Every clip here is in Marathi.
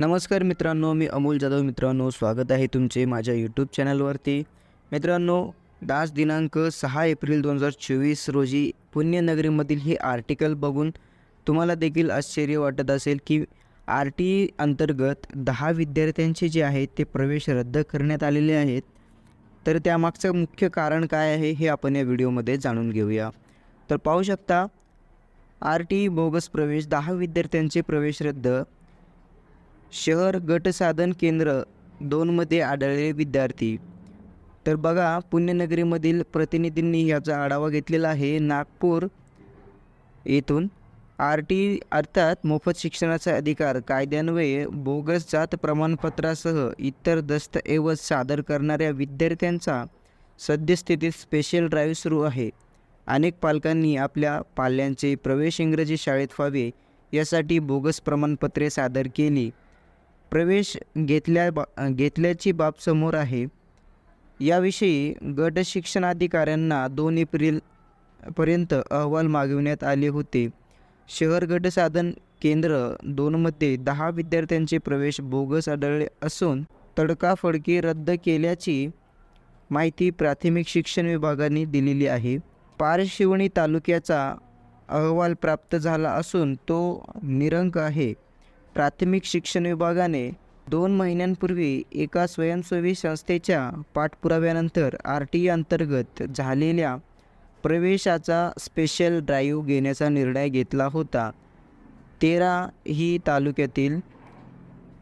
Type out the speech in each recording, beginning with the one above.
नमस्कार मित्रांनो मी अमोल जाधव. मित्रांनो स्वागत आहे तुमचे माझ्या यूट्यूब चॅनलवरती मित्रांनो दास दिनांक सहा एप्रिल दोन हजार चोवीस रोजी पुण्यनगरीमधील हे आर्टिकल बघून तुम्हाला देखील आश्चर्य वाटत असेल की आर टी अंतर्गत दहा विद्यार्थ्यांचे जे आहेत ते प्रवेश रद्द करण्यात आलेले आहेत. तर त्यामागचं मुख्य कारण काय आहे हे आपण या व्हिडिओमध्ये जाणून घेऊया. तर पाहू शकता आर टी बोगस प्रवेश दहा विद्यार्थ्यांचे प्रवेश रद्द शहर गट साधन केंद्र दोनमध्ये आढळलेले विद्यार्थी. तर बघा पुण्यनगरीमधील प्रतिनिधींनी याचा आढावा घेतलेला आहे नागपूर येथून. आर टी अर्थात मोफत शिक्षणाचा अधिकार कायद्यान्वये बोगस जात प्रमाणपत्रासह इतर दस्तऐवज सादर करणाऱ्या विद्यार्थ्यांचा सद्यस्थितीत स्पेशल ड्राईव्ह सुरू आहे. अनेक पालकांनी आपल्या पाल्यांचे प्रवेश इंग्रजी शाळेत व्हावे यासाठी बोगस प्रमाणपत्रे सादर केली. प्रवेश घेतल्या बा घेतल्याची बाब समोर आहे. याविषयी गट शिक्षणाधिकाऱ्यांना दोन एप्रिलपर्यंत अहवाल मागविण्यात आले होते. शहर गट साधन केंद्र दोनमध्ये दहा विद्यार्थ्यांचे प्रवेश बोगस आढळले असून तडकाफडकी रद्द केल्याची माहिती प्राथमिक शिक्षण विभागाने दिलेली आहे. पारशिवणी तालुक्याचा अहवाल प्राप्त झाला असून तो निरंक आहे. प्राथमिक शिक्षण विभागाने दोन महिन्यांपूर्वी एका स्वयंसेवी संस्थेच्या पाठपुराव्यानंतर आर टी अंतर्गत झालेल्या प्रवेशाचा स्पेशल ड्राईव्ह घेण्याचा निर्णय घेतला होता. तेरा ही तालुक्यातील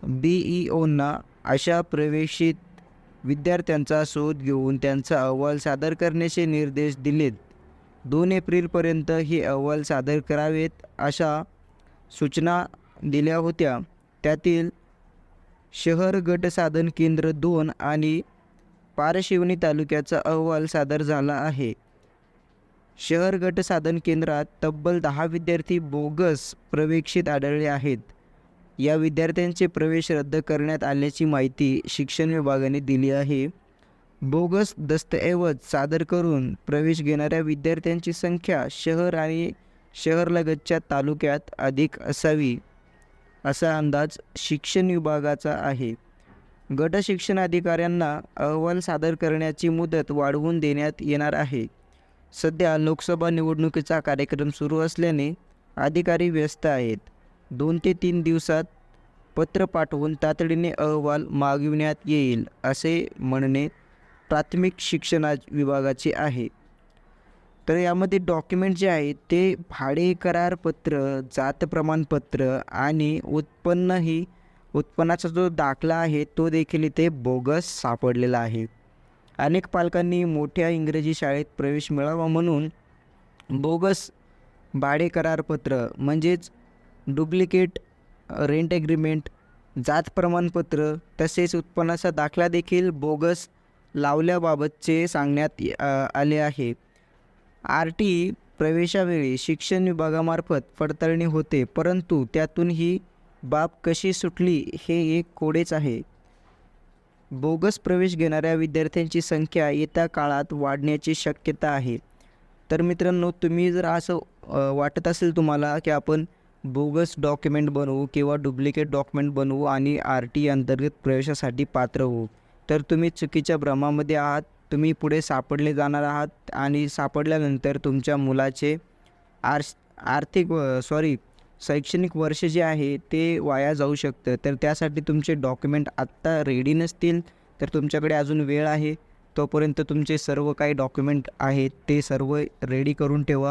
बी ई ओंना अशा प्रवेशित विद्यार्थ्यांचा शोध घेऊन त्यांचा अहवाल सादर करण्याचे निर्देश दिलेत. दोन एप्रिलपर्यंत हे अहवाल सादर करावेत अशा सूचना दिल्या होत्या. त्यातील शहर गट साधन केंद्र दोन आणि पारशिवनी तालुक्याचा अहवाल सादर झाला आहे. शहर गट साधन केंद्रात तब्बल दहा विद्यार्थी बोगस प्रवेशित आढळले आहेत. या विद्यार्थ्यांचे प्रवेश रद्द करण्यात आल्याची माहिती शिक्षण विभागाने दिली आहे. बोगस दस्तऐवज सादर करून प्रवेश घेणाऱ्या विद्यार्थ्यांची संख्या शहर आणि शहरलगतच्या तालुक्यात अधिक असावी. असा अंदाज शिक्षण विभागाचा आहे. गट शिक्षण अधिकाऱ्यांना अहवाल सादर करण्याची मुदत वाढवून देण्यात येणार आहे. सध्या लोकसभा निवडणुकीचा कार्यक्रम सुरू असल्याने अधिकारी व्यस्त आहेत. दोन ते तीन दिवसात पत्र पाठवून तातडीने अहवाल मागविण्यात येईल असे म्हणणे प्राथमिक शिक्षणा विभागाचे आहे. तर यामध्ये डॉक्युमेंट जे आहेत ते भाडे करारपत्र जात प्रमाणपत्र आणि उत्पन्न ही उत्पन्नाचा जो दाखला आहे तो देखील इथे बोगस सापडलेला आहे. अनेक पालकांनी मोठ्या इंग्रजी शाळेत प्रवेश मिळावा म्हणून बोगस भाडे करारपत्र म्हणजेच डुप्लिकेट रेंट ॲग्रीमेंट जात प्रमाणपत्र तसेच उत्पन्नाचा दाखला देखील बोगस लावल्याबाबतचे सांगण्यात आले आहे. आर टी प्रवेशावेळी शिक्षण विभागामार्फत पडताळणी होते परंतु त्यातून ही बाब कशी सुटली हे एक कोडेच आहे. बोगस प्रवेश घेणाऱ्या विद्यार्थ्यांची संख्या येत्या काळात वाढण्याची शक्यता आहे. तर मित्रांनो तुम्ही जर असं वाटत असेल तुम्हाला की आपण बोगस डॉक्युमेंट बनवू किंवा डुप्लिकेट डॉक्युमेंट बनवू आणि आर टी अंतर्गत प्रवेशासाठी पात्र होऊ तर तुम्ही चुकीच्या भ्रमामध्ये आहात. तुम्ही पुढे सापडले जाणार आहात आणि सापडल्यानंतर तुमच्या मुलाचे आर्स आर्थिक सॉरी शैक्षणिक वर्ष जे आहे ते वाया जाऊ शकतं. तर त्यासाठी तुमचे डॉक्युमेंट आत्ता रेडी नसतील तर तुमच्याकडे अजून वेळ आहे. तोपर्यंत तुमचे सर्व काही डॉक्युमेंट आहेत ते सर्व रेडी करून ठेवा.